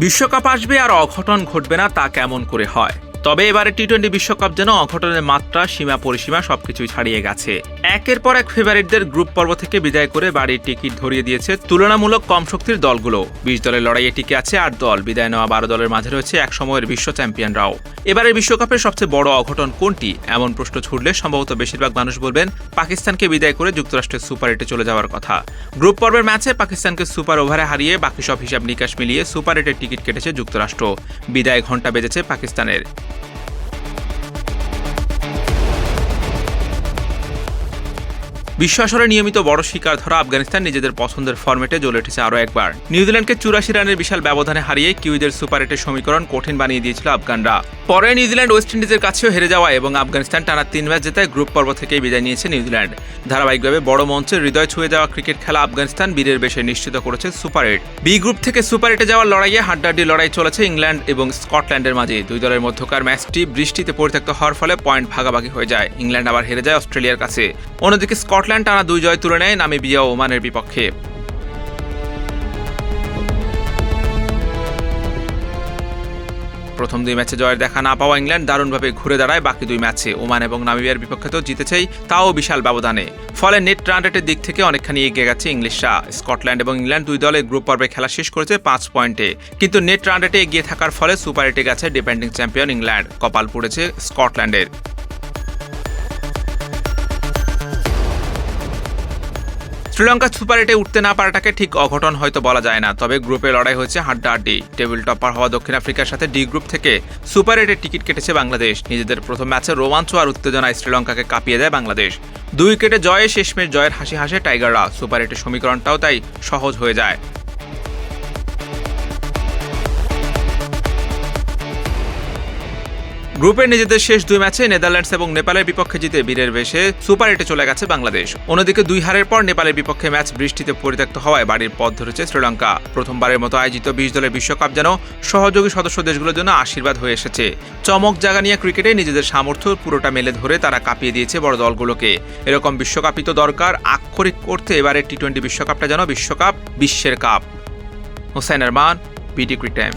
বিশ্বকাপ আসবে আর অঘটন ঘটবে না তা কেমন করে হয়? তবে এবারে টি টোয়েন্টি বিশ্বকাপ যেন অঘটনের মাত্রা, সীমা, পরিসীমা সবকিছুই ছাড়িয়ে গেছে। একের পর এক ফেভারিটদের গ্রুপ পর্ব থেকে বিদায় করে বাড়ির টিকিট ধরিয়ে দিয়েছে তুলনামূলক কম শক্তির দলগুলো। বিশ দলের লড়াইয়ে টিকে আছে আট দল, বিদায় নেওয়া বারো দলের মাঝে রয়েছে এক সময়ের বিশ্ব চ্যাম্পিয়নরাও। এবারের বিশ্বকাপের সবচেয়ে বড় অঘটন কোনটি? এমন প্রশ্ন ছুড়লে সম্ভবত বেশিরভাগ মানুষ বলবেন, পাকিস্তানকে বিদায় করে যুক্তরাষ্ট্রের সুপার এইটে চলে যাওয়ার কথা। গ্রুপ পর্বের ম্যাচে পাকিস্তানকে সুপার ওভারে হারিয়ে বাকি সব হিসাব নিকাশ মিলিয়ে সুপার এইটের টিকিট কেটেছে যুক্তরাষ্ট্র। বিদায় ঘণ্টা বেজেছে পাকিস্তানের। বিশ্ব আসরে নিয়মিত বড় শিকার ধরা আফগানিস্তান নিজেদের পছন্দের ফরম্যাটে জ্বলে উঠেছে আরও একবার। নিউজিল্যান্ডকে চুরাশি রানের বিশাল ব্যবধানে হারিয়ে কিউইদের সুপার এটের সমীকরণ কঠিন বানিয়ে দিয়েছিল আফগানরা। পরে নিউজিল্যান্ড ওয়েস্ট ইন্ডিজের কাছেও হেরে যাওয়া এবং আফগানিস্তান টানা তিন ম্যাচ জেতায় গ্রুপ পর্ব থেকেই বিদায় নিয়েছে নিউজিল্যান্ড। ধারাবাহিকভাবে বড় মঞ্চে হৃদয় ছুঁয়ে যাওয়া ক্রিকেট খেলা আফগানিস্তান বীরের বেশে নিশ্চিত করেছে সুপার এইট। বি গ্রুপ থেকে সুপার এইটে যাওয়ার লড়াইয়ে হাড্ডাহাড্ডি লড়াই চলেছে ইংল্যান্ড এবং স্কটল্যান্ডের মাঝে। দুই দলের মধ্যকার ম্যাচটি বৃষ্টিতে পরিত্যক্ত হওয়ার ফলে পয়েন্ট ভাগাভাগি হয়ে যায়। ইংল্যান্ড আবার হেরে যায় অস্ট্রেলিয়ার কাছে। অন্যদিকে স্কটল্যান্ড টানা দুই জয় তুলে নেয় নামিবিয়া ওমানের বিপক্ষে। প্রথম দুই ম্যাচে জয়ের দেখা না পাওয়া ইংল্যান্ড দারুণভাবে ঘুরে দাঁড়ায় বাকি দুই ম্যাচে। ওমান এবং নামিবিয়ার বিপক্ষে তো জিতেছেই, তাও বিশাল ব্যবধানে। ফলে নেট রান রেটের দিক থেকে অনেকখানি এগিয়ে গেছে ইংলিশরা। স্কটল্যান্ড এবং ইংল্যান্ড দুই দলে গ্রুপ পর্বে খেলা শেষ করেছে পাঁচ পয়েন্টে। কিন্তু নেট রান রেটে এগিয়ে থাকার ফলে সুপার এটে গেছে ডিপেন্ডিং চ্যাম্পিয়ন ইংল্যান্ড। কপাল পড়েছে স্কটল্যান্ডের। শ্রীলঙ্কা সুপার এটে উঠতে না পারাটাকে ঠিক অঘটন হয়তো বলা যায় না। তবে গ্রুপে লড়াই হয়েছে হাড্ডাহাড্ডি। টেবিল টপার হওয়া দক্ষিণ আফ্রিকার সাথে ডি গ্রুপ থেকে সুপার এটে টিকিট কেটেছে বাংলাদেশ। নিজেদের প্রথম ম্যাচে রোমাঞ্চ আর উত্তেজনায় শ্রীলঙ্কাকে কাঁপিয়ে দেয় বাংলাদেশ। দুই উইকেটে জয়ে শেষমেশ জয়ের হাসি হাসে টাইগাররা। সুপার এটে সমীকরণটাও তাই সহজ হয়ে যায়। গ্রুপের নিজেদের শেষ দুই ম্যাচে নেদারল্যান্ডস এবং নেপালের বিপক্ষে জিতে বীরের বেশে সুপার এটে চলে গেছে বাংলাদেশ। অন্যদিকে দুই হারের পর নেপালের বিপক্ষে ম্যাচ বৃষ্টিতে পরিত্যক্ত হওয়ায় বাড়ির পথ ধরেছে শ্রীলঙ্কা। প্রথমবারের মতো আয়োজিত বিশ দলের বিশ্বকাপ যেন সহযোগী সদস্য দেশগুলোর জন্য আশীর্বাদ হয়ে এসেছে। চমক জাগা নিয়ে ক্রিকেটে নিজেদের সামর্থ্য পুরোটা মেলে ধরে তারা কাঁপিয়ে দিয়েছে বড় দলগুলোকে। এরকম বিশ্বকাপই তো দরকার আক্ষরিক করতে এবারে টি টোয়েন্টি বিশ্বকাপটা যেন বিশ্বকাপ, বিশ্বের কাপ। হোসেন আরমান বিটি ক্রিক টাইম।